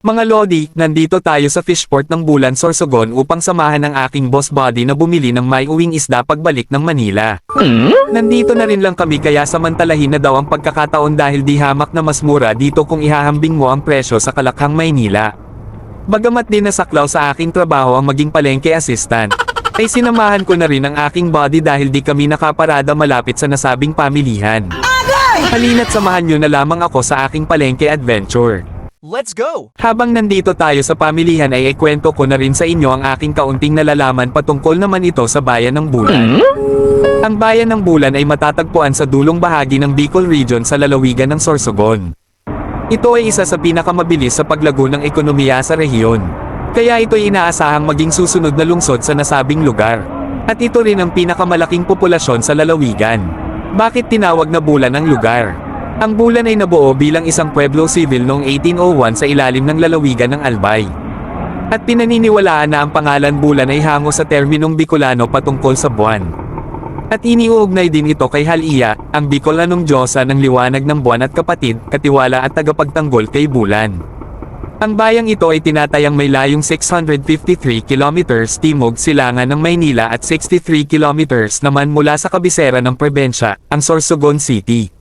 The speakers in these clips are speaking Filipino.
Mga Lodi, nandito tayo sa fishport ng Bulan Sorsogon upang samahan ang aking boss body na bumili ng may uwing isda pagbalik ng Manila. Nandito na rin lang kami kaya samantalahin na daw ang pagkakataon dahil di hamak na mas mura dito kung ihahambing mo ang presyo sa Kalakhang, Maynila. Bagamat din nasaklaw sa aking trabaho ang maging palengke assistant, ay sinamahan ko na rin ang aking body dahil di kami nakaparada malapit sa nasabing pamilihan. Halina't samahan nyo na lamang ako sa aking palengke adventure. Let's go! Habang nandito tayo sa pamilihan ay ikwento ko na rin sa inyo ang aking kaunting nalalaman patungkol naman ito sa bayan ng Bulan. Ang bayan ng Bulan ay matatagpuan sa dulong bahagi ng Bicol Region sa lalawigan ng Sorsogon. Ito ay isa sa pinakamabilis sa paglago ng ekonomiya sa rehiyon. Kaya ito ay inaasahang maging susunod na lungsod sa nasabing lugar. At ito rin ang pinakamalaking populasyon sa lalawigan. Bakit tinawag na Bulan ang lugar? Ang Bulan ay nabuo bilang isang pueblo civil noong 1801 sa ilalim ng lalawigan ng Albay. At pinaniniwalaan na ang pangalan Bulan ay hango sa terminong Bicolano patungkol sa buwan. At iniuugnay din ito kay Halia, ang Bicolanong Diyosa ng liwanag ng buwan at kapatid, katiwala at tagapagtanggol kay Bulan. Ang bayang ito ay tinatayang may layong 653 kilometers timog silangan ng Maynila at 63 kilometers naman mula sa kabisera ng Prebensya, ang Sorsogon City.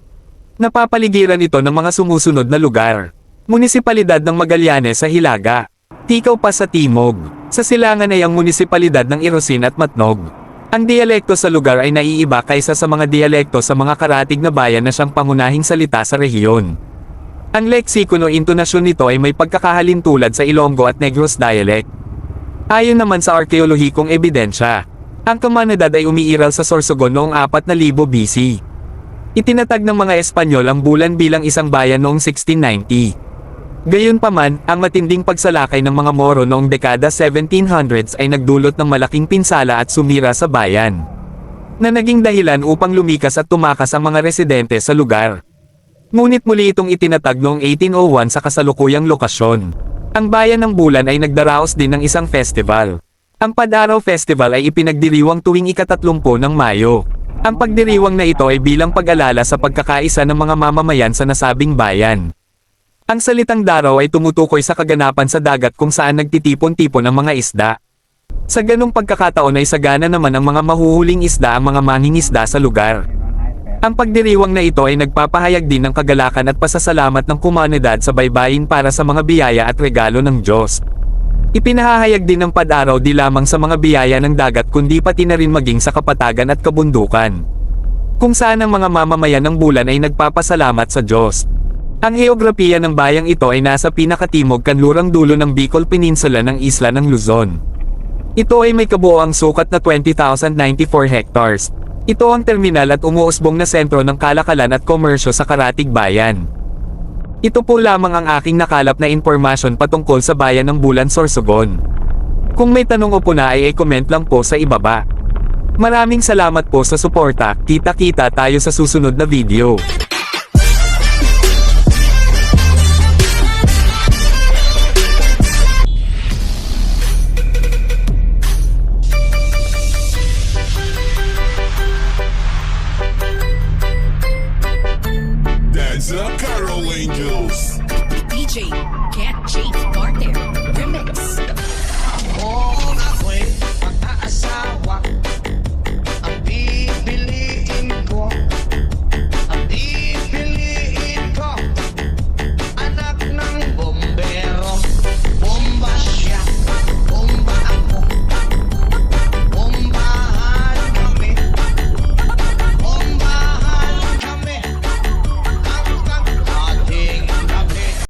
Napapaligiran ito ng mga sumusunod na lugar. Munisipalidad ng Magallanes sa Hilaga. Tikaw pa sa Timog. Sa silangan ay ang munisipalidad ng Irosin at Matnog. Ang dialekto sa lugar ay naiiba kaysa sa mga dialekto sa mga karatig na bayan na siyang pangunahing salita sa rehiyon. Ang leksikono intonasyon nito ay may pagkakahalin tulad sa Ilonggo at Negros dialect. Ayon naman sa arkeolohikong ebidensya, ang komunidad ay umiiral sa Sorsogon noong 4,000 BC. Itinatag ng mga Espanyol ang bulan bilang isang bayan noong 1690. Gayunpaman, ang matinding pagsalakay ng mga Moro noong dekada 1700s ay nagdulot ng malaking pinsala at sumira sa bayan. Na naging dahilan upang lumikas at tumakas ang mga residente sa lugar. Ngunit muli itong itinatag noong 1801 sa kasalukuyang lokasyon. Ang bayan ng Bulan ay nagdaraos din ng isang festival. Ang Padaraw Festival ay ipinagdiriwang tuwing ikatatlumpo ng Mayo. Ang pagdiriwang na ito ay bilang pag-alala sa pagkakaisa ng mga mamamayan sa nasabing bayan. Ang salitang daraw ay tumutukoy sa kaganapan sa dagat kung saan nagtitipon-tipon ang mga isda. Sa ganong pagkakataon ay sagana naman ang mga mahuhuling isda ang mga mangingisda sa lugar. Ang pagdiriwang na ito ay nagpapahayag din ng kagalakan at pasasalamat ng komunidad sa baybayin para sa mga biyaya at regalo ng Diyos. Ipinahahayag din ng pad-araw di lamang sa mga biyaya ng dagat kundi pati na rin maging sa kapatagan at kabundukan. Kung saan ang mga mamamayan ng bulan ay nagpapasalamat sa Diyos. Ang heograpiya ng bayang ito ay nasa pinakatimog kanlurang dulo ng Bicol Peninsula ng isla ng Luzon. Ito ay may kabuoang sukat na 20,094 hectares. Ito ang terminal at umuusbong na sentro ng kalakalan at komersyo sa Karatig Bayan. Ito po lamang ang aking nakalap na impormasyon patungkol sa bayan ng Bulan Sorsogon. Kung may tanong o puna ay i-comment lang po sa ibaba. Maraming salamat po sa suporta, kita-kita tayo sa susunod na video. Angels. DJ Cat G.